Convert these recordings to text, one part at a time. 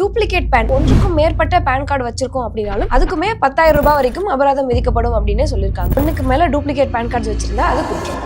Duplicate pan. ஒன்றுக்கும் மேற்பட்ட pan card வச்சிருக்கோம் அப்படின்னாலும் அதுக்குமே பத்தாயிரம் ரூபாய் வரைக்கும் அபராதம் விதிக்கப்படும் அப்படின்னு சொல்லியிருக்காங்க. ஒன்றுக்கு மேல டூப்ளிகேட் பேன் கார்டு வச்சிருந்தா அது குற்றம்.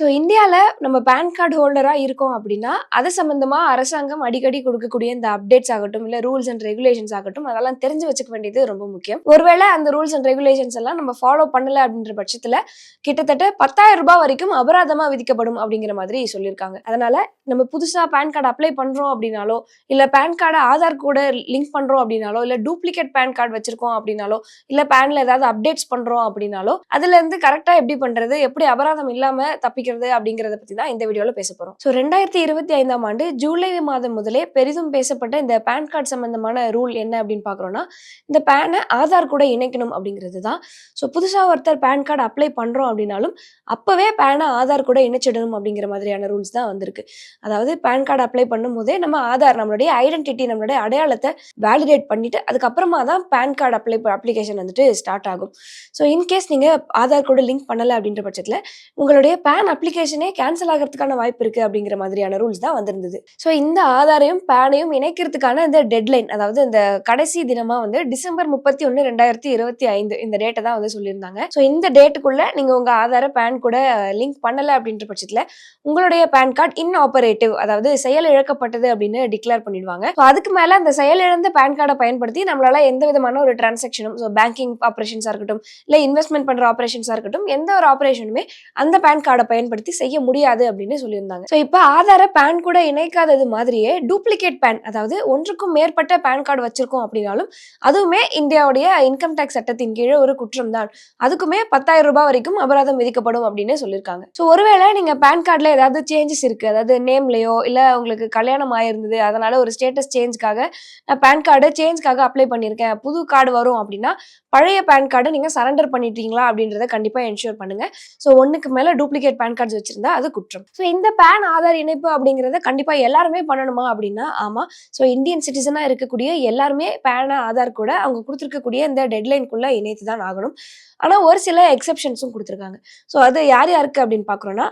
ஸோ இந்தியாவில் நம்ம பேன் கார்டு ஹோல்டராக இருக்கோம் அப்படின்னா அது சம்மந்தமாக அரசாங்கம் அடிக்கடி கொடுக்கக்கூடிய இந்த அப்டேட்ஸ் ஆகட்டும் இல்லை ரூல்ஸ் அண்ட் ரெகுலேஷன்ஸ் ஆகட்டும் அதெல்லாம் தெரிஞ்சு வச்சுக்க வேண்டியது ரொம்ப முக்கியம். ஒருவேளை அந்த ரூல்ஸ் அண்ட் ரெகுலேஷன்ஸ் எல்லாம் நம்ம ஃபாலோ பண்ணல அப்படின்ற பட்சத்தில் கிட்டத்தட்ட பத்தாயிரம் ரூபாய் வரைக்கும் அபராதமாக விதிக்கப்படும் அப்படிங்கிற மாதிரி சொல்லியிருக்காங்க. அதனால நம்ம புதுசாக பேன் கார்டு அப்ளை பண்ணுறோம் அப்படின்னாலோ இல்லை பேன் கார்டை ஆதார் கூட லிங்க் பண்ணுறோம் அப்படின்னாலோ இல்லை டூப்ளிகேட் பேன் கார்டு வச்சிருக்கோம் அப்படின்னாலோ இல்லை பேனில் ஏதாவது அப்டேட்ஸ் பண்ணுறோம் அப்படின்னாலோ அதுலேருந்து கரெக்டாக எப்படி பண்ணுறது எப்படி அபராதம் இல்லாமல் தப்பிக்கிறது அப்படிங்கிறத பற்றி தான் இந்த வீடியோவில் பேச போகிறோம் ஸோ ரெண்டாயிரத்தி இருபத்தி ஐந்தாம் ஆண்டு ஜூலை மாதம் முதலே பெரிதும் பேசப்பட்ட இந்த பேன் கார்டு சம்பந்தமான ரூல் என்ன அப்படின்னு பார்க்குறோன்னா இந்த பேனை ஆதார் கூட இணைக்கணும் அப்படிங்கிறது தான். ஸோ புதுசாக ஒருத்தர் பேன் கார்டு அப்ளை பண்ணுறோம் அப்படின்னாலும் அப்போவே பேனை ஆதார் கூட இணைச்சிடணும் அப்படிங்கிற மாதிரியான ரூல்ஸ் தான் வந்திருக்கு. அதாவது பேன் கார்டு அப்ளை பண்ணும்போதே நம்ம ஆதார் நம்மளுடைய ஐடென்டிட்டி நம்மளுடைய அடையாளத்தை வேலிடேட் பண்ணிட்டு அதுக்கப்புறமா தான் பேன் கார்டு அப்ளை அப்ளிகேஷன் வந்துட்டு ஸ்டார்ட் ஆகும். ஸோ இன்கேஸ் நீங்கள் ஆதார் கூட லிங்க் பண்ணலை அப்படின்ற பட்சத்தில் உங்களுடைய பேன் அப்ளிகேஷனே கேன்சல் ஆகிறதுக்கான வாய்ப்பு இருக்குது அப்படிங்கிற மாதிரியான ரூல்ஸ் தான் வந்திருந்தது. ஸோ இந்த ஆதாரையும் பேனையும் இணைக்கிறதுக்கான இந்த டெட்லைன் அதாவது இந்த கடைசி தினமாக வந்து டிசம்பர் முப்பத்தி ஒன்று ரெண்டாயிரத்தி இருபத்தி ஐந்து இந்த டேட்டை தான் வந்து சொல்லியிருந்தாங்க. ஸோ இந்த டேட்டுக்குள்ளே நீங்கள் உங்கள் ஆதாரை பேன் கூட லிங்க் பண்ணலை அப்படின்ற பட்சத்தில் உங்களுடைய பேன் கார்டு இன்ஆபரேட்டிவ் அதாவது செயல் இழக்கப்பட்டது அப்படின்னு டிக்ளேர் பண்ணிடுவாங்க. ஸோ அதுக்கு மேலே அந்த செயல் இழந்த பேன் கார்டை பயன்படுத்தி நம்மளால எந்த விதமான ஒரு டிரான்சாக்ஷனும் ஸோ பேங்கிங் ஆப்ரேஷன்ஸாக இருக்கட்டும் இல்லை இன்வெஸ்ட்மெண்ட் பண்ணுற ஆப்ரேஷன்ஸாக இருக்கட்டும் எந்த ஒரு ஆப்ரேஷனுமே அந்த பேன் கார்டை பயன்படுத்தி செய்ய முடியாது அப்படின்னு சொல்லியிருந்தாங்க. ஸோ இப்போ ஆதார பேன் கூட இணைக்காதது மாதிரியே டூப்ளிகேட் பேன் அதாவது ஒன்றுக்கும் மேற்பட்ட பேன் கார்டு வச்சிருக்கோம் அப்படின்னாலும் அதுவுமே இந்தியாவுடைய இன்கம் டேக்ஸ் சட்டத்தின் கீழே ஒரு குற்றம் தான் அதுக்குமே பத்தாயிரம் ரூபாய் வரைக்கும் அபராதம் விதிக்கப்படும் அப்படின்னு சொல்லியிருக்காங்க. ஸோ ஒருவேளை நீங்க பேன் கார்டில் ஏதாவது சேஞ்சஸ் இருக்கு. அதாவது நேம்லயோ இல்லை உங்களுக்கு கல்யாணம் ஆயிருந்தது அதனால ஒரு ஸ்டேட்டஸ் சேஞ்சுக்காக நான் பேன் கார்டு சேஞ்சுக்காக அப்ளை பண்ணியிருக்கேன் புது கார்டு வரும் அப்படின்னா பழைய பேன் கார்டை நீங்கள் சரண்டர் பண்ணிட்டீங்களா அப்படின்றத கண்டிப்பாக என்ஷூர் பண்ணுங்க. ஸோ ஒன்றுக்கு மேலே டூப்ளிகேட் பேன் பேன் கார்டு வச்சிருந்தா அது குற்றம். ஸோ இந்த பேன் ஆதார் இணைப்பு அப்படிங்கிறத கண்டிப்பா எல்லாருமே பண்ணணுமா அப்படின்னா ஆமா. ஸோ இந்தியன் சிட்டிசனா இருக்கக்கூடிய எல்லாருமே பேன் ஆதார் கூட அவங்க கொடுத்துருக்கக்கூடிய இந்த டெட்லைனுக்குள்ள இணைத்து தான் ஆகணும். ஆனா ஒரு சில எக்ஸப்ஷன்ஸும் கொடுத்துருக்காங்க. ஸோ அது யார் யாருக்கு அப்படின்னு பார்க்குறோன்னா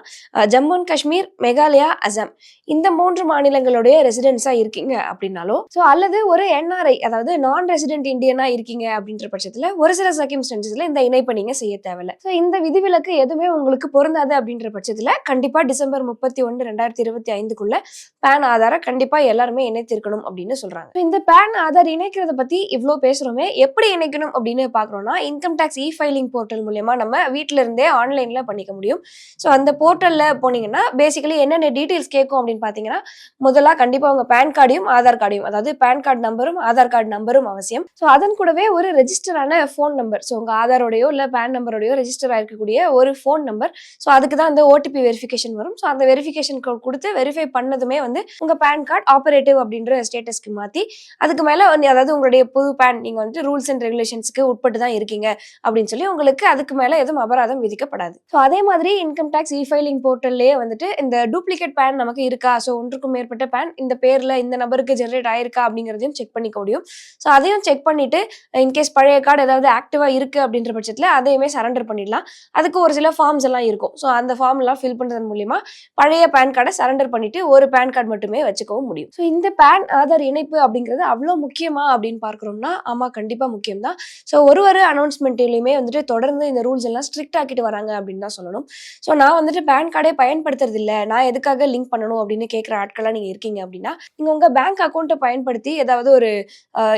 ஜம்மு அண்ட் காஷ்மீர் மெகாலயா அசாம். இந்த மூன்று மாநிலங்களுடைய ரெசிடென்ஸா இருக்கீங்க அப்படின்னாலோ ஸோ அல்லது ஒரு என்ஆர்ஐ அதாவது நான் ரெசிடென்ட் இந்தியனா இருக்கீங்க அப்படின்ற பட்சத்துல ஒரு சில சர்க்கிம்ஸ்டன்சஸ்ல இந்த இணைப்பை நீங்க செய்ய தேவையில்ல. ஸோ இந்த விதிவிலக்கு எதுவுமே உங்களுக்கு பொருந்தாது அப்படின்ற பட்சத்துல கண்டிப்பா டிசம்பர் முப்பத்தி ஒன்று ரெண்டாயிரத்தி இருபத்தி ஐந்துக்குள்ள பேன் ஆதாரை கண்டிப்பா எல்லாருமே இணைத்திருக்கணும் அப்படின்னு சொல்றாங்க. இந்த பேன் ஆதார் இணைக்கிறத பத்தி இவ்வளோ பேசுறோமே எப்படி இணைக்கணும் அப்படின்னு பாக்குறோம்னா income tax e filing portal மூலயமா நம்ம வீட்டில இருந்தே ஆன்லைன்ல பண்ணிக்க முடியும். ஸோ அந்த போர்ட்டல்ல போனீங்கன்னா பேசிக்கலி என்னென்ன டீட்டெயில்ஸ் கேட்கும் அப்படின்னு பார்த்தீங்கன்னா முதல்ல கண்டிப்பாக உங்க பேன் கார்டையும் ஆதார் கார்டையும் அதாவது பேன் கார்டு நம்பரும் ஆதார் கார்டு நம்பரும் அவசியம். ஸோ அதன் கூடவே ஒரு ரெஜிஸ்டரான ஃபோன் நம்பர் ஸோ உங்க ஆதாரோடையோ இல்லை பேன் நம்பரோடையோ ரெஜிஸ்டர் ஆகிருக்கக்கூடிய ஒரு ஃபோன் நம்பர் ஸோ அதுக்கு தான் வந்து ஓடிபி வெரிஃபிகேஷன் வரும். ஸோ அந்த வெரிஃபிகேஷன் கோட் கொடுத்து வெரிஃபை பண்ணதுமே வந்து உங்கள் பேன் கார்டு ஆப்ரேட்டிவ் அப்படின்ற ஸ்டேட்டஸ்க்கு மாற்றி அதுக்கு மேலே அதாவது உங்களுடைய புது பேன் நீங்கள் வந்து ரூல்ஸ் அண்ட் ரெகுலேஷன்ஸ்க்கு உட்பட்டு தான் இருக்கீங்க அப்படின்னு சொல்லி உங்களுக்கு அதுக்கு மேலே எதுவும் அபராதம் விதிக்கப்படாது. ஸோ அதே மாதிரி இன்கம் டேக்ஸ் இ ஃபைலிங் போர்ட்டல்லே வந்துட்டு இந்த டூப்ளிகேட் பேன் நமக்கு இருக்கா? ஸோ ஒன்றுக்கும் மேற்பட்ட பேன் இந்த பேரில் இந்த நபருக்கு ஜென்ரேட் ஆயிருக்கா அப்படிங்கிறதையும் செக் பண்ணிக்க முடியும். ஸோ அதையும் செக் பண்ணிட்டு இன்கேஸ் பழைய கார்டு ஏதாவது ஆக்டிவாக இருக்குது அப்படின்ற பட்சத்தில் அதையுமே சரண்டர் பண்ணிடலாம். அதுக்கு ஒரு சில ஃபார்ம்ஸ் எல்லாம் இருக்கும். ஸோ அந்த ஃபார்ம் ஃபார்ம்லாம் ஃபில் பண்ணுறது மூலியமாக பழைய பேன் கார்டை சரண்டர் பண்ணிட்டு ஒரு பேன் கார்டு மட்டுமே வச்சுக்கவும் முடியும். ஸோ இந்த பேன் ஆதார் இணைப்பு அப்படிங்கிறது அவ்வளோ முக்கியமா அப்படின்னு பார்க்குறோம்னா ஆமாம் கண்டிப்பாக முக்கியம் தான் ஸோ ஒரு ஒரு அனௌன்ஸ்மெண்ட்லையுமே வந்துட்டு தொடர்ந்து இந்த ரூல்ஸ் எல்லாம் ஸ்ட்ரிக்ட் ஆக்கிட்டு வராங்க அப்படின்னு தான் சொல்லணும். ஸோ நான் வந்துட்டு பேன் கார்டே பயன்படுத்துறது இல்லை நான் எதுக்காக லிங்க் பண்ணணும் அப்படின்னு கேட்குற ஆட்களாக நீங்கள் இருக்கீங்க அப்படின்னா நீங்கள் உங்கள் பேங்க் அக்கௌண்ட்டை பயன்படுத்தி ஏதாவது ஒரு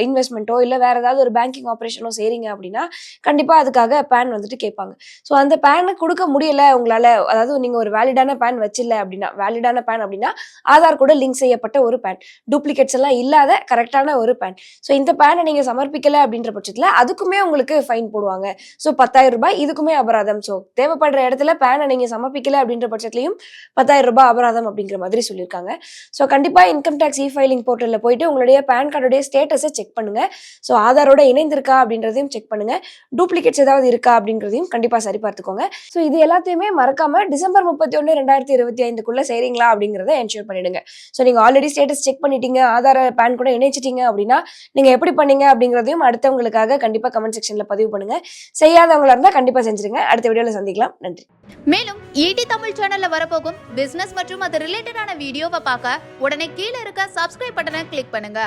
இன்வெஸ்ட்மெண்ட்டோ இல்லை வேற ஏதாவது ஒரு பேங்கிங் ஆப்ரேஷனோ செய்கிறீங்க அப்படின்னா கண்டிப்பாக அதுக்காக பேன் வந்துட்டு கேட்பாங்க. ஸோ அந்த பேனை கொடுக்க முடியல உங்களால் அதாவது நீங்கள் ஒரு வேலிடான பேன் வச்சில்ல அப்படின்னா வேலிடான பேன் அப்படின்னா ஆதார் கூட லிங்க் செய்யப்பட்ட ஒரு பேன் டூப்ளிகேட்ஸ் எல்லாம் இல்லாத கரெக்டான ஒரு பேன் ஸோ இந்த பேனை நீங்கள் சமர்ப்பிக்கலை அப்படின்ற பட்சத்தில் அதுக்குமே உங்களுக்கு ஃபைன் போடுவாங்க. ஸோ பத்தாயிரம் ரூபாய் இதுக்குமே அபராதம். ஸோ தேவைப்படுற இடத்துல பேனை நீங்கள் சமர்ப்பிக்கல அப்படின்ற பட்சத்துலையும் பத்தாயிரம் ரூபாய் அபராதம் அப்படிங்கிற மாதிரி சொல்லியிருக்காங்க. ஸோ கண்டிப்பாக இன்கம் டேக்ஸ் இ ஃபைலிங் போர்ட்டலில் போயிட்டு உங்களுடைய பேன் கார்டுடைய ஸ்டேட்டஸை செக் பண்ணுங்க. ஸோ ஆதாரோட இணைந்திருக்கா அப்படின்றதையும் செக் பண்ணுங்க. டூப்ளிகேட்ஸ் ஏதாவது இருக்கா அப்படின்றதையும் கண்டிப்பாக சரி பார்த்துக்கோங்க ஸோ இது எல்லாத்தையுமே மறக்காம டிசம்பர் முப்பத்தி ஒன்று ரெண்டாயிரத்தி இருபத்தி ஐந்துக்குள்ளே செய்கிறீங்களா அப்படிங்கிறத என்ஷூர் பண்ணிடுங்க. ஸோ நீங்கள் ஆல்ரெடி ஸ்டேட்டஸ் செக் பண்ணிட்டீங்க ஆதார பேன் கூட இணைச்சிட்டீங்க அப்படின்னா நீங்கள் எப்படி பண்ணீங்க அப்படிங்கிறதையும் அடுத்தவங்களுக்காக கண்டிப்பாக கமெண்ட் செக்ஷனில் பதிவு பண்ணுங்க. செய்யாதவங்களா இருந்தால் கண்டிப்பாக செஞ்சிருங்க. அடுத்த வீடியோவில் சந்திக்கலாம். நன்றி. மேலும் ஈடி தமிழ் சேனல்ல வரப்போகும் பிசினஸ் மற்றும் அது ரிலேட்டடான வீடியோவை பார்க்க உடனே கீழே இருக்க சப்ஸ்கிரைப் பட்டனை கிளிக் பண்ணுங்க.